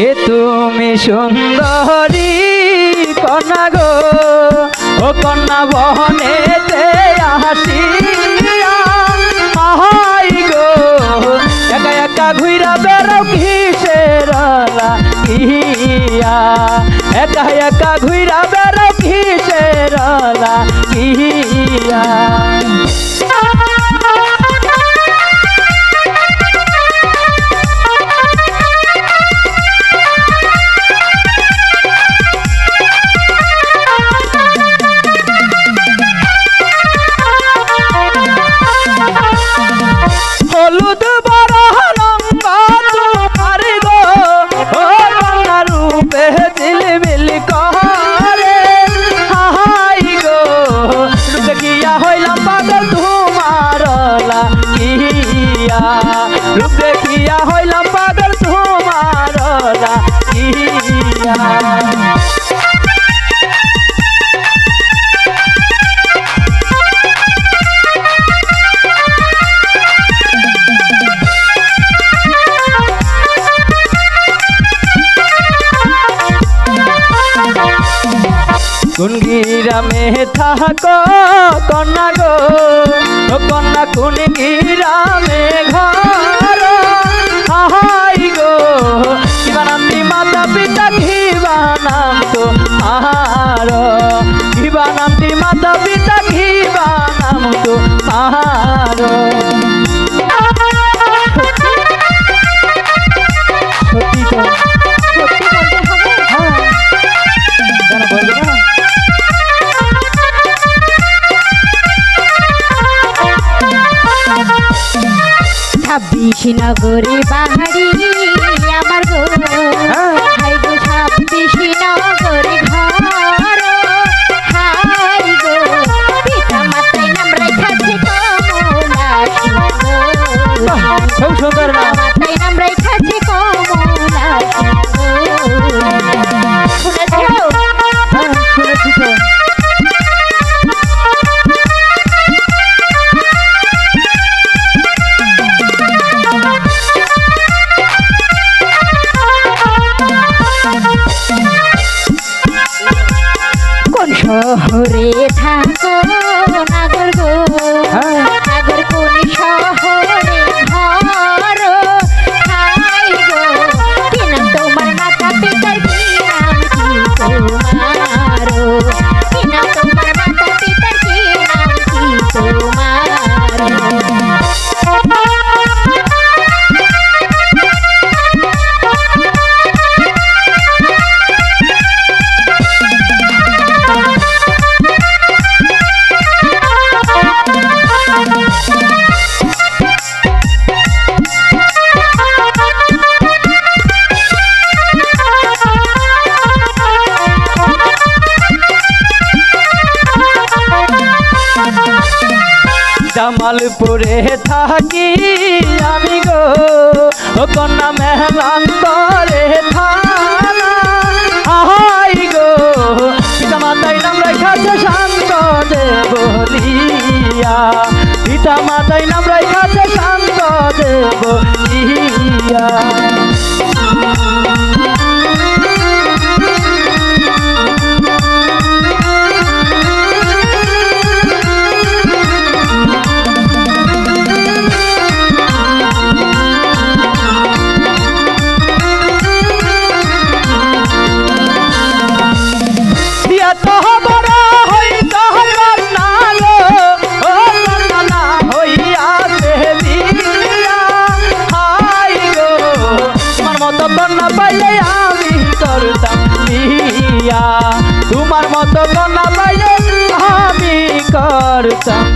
কে তুমি সুন্দরী কন্যা গো, ও কন্যা বহনেতে আসিয়া আহাই গো। একা একা ঘুইরা বেড়াও কিসের ইয়া একা একা ঘুইরা বেড়াও কিসের ইয়া গিরামে থাকো কন্যা গো কন্যা কোন গিরামে ঘর। আহাই গো শিবানন্দী মাতা পিতা ঘিবানাম তো আহার। শিবানন্দী মাতা পিতা ঘিবানাম তো আহার। সত্যি তো? সত্যি বলতে হবে? হ্যাঁ। বলবে না? নগরে বাহারি আমার গো হ্যাঁ। হাই গো ছাব্বিশ নগরে শহরে থাকো। জামালপুরে থাকি আমি গো। কন্যা মেহলান্তরে আহাই গো, পিতা মাতাই নাম রেখাছে শান্ত দে বলিয়া পিতা মাতাই নাম রেখাছে শান্ত দে তোমার মতো আমি করতাম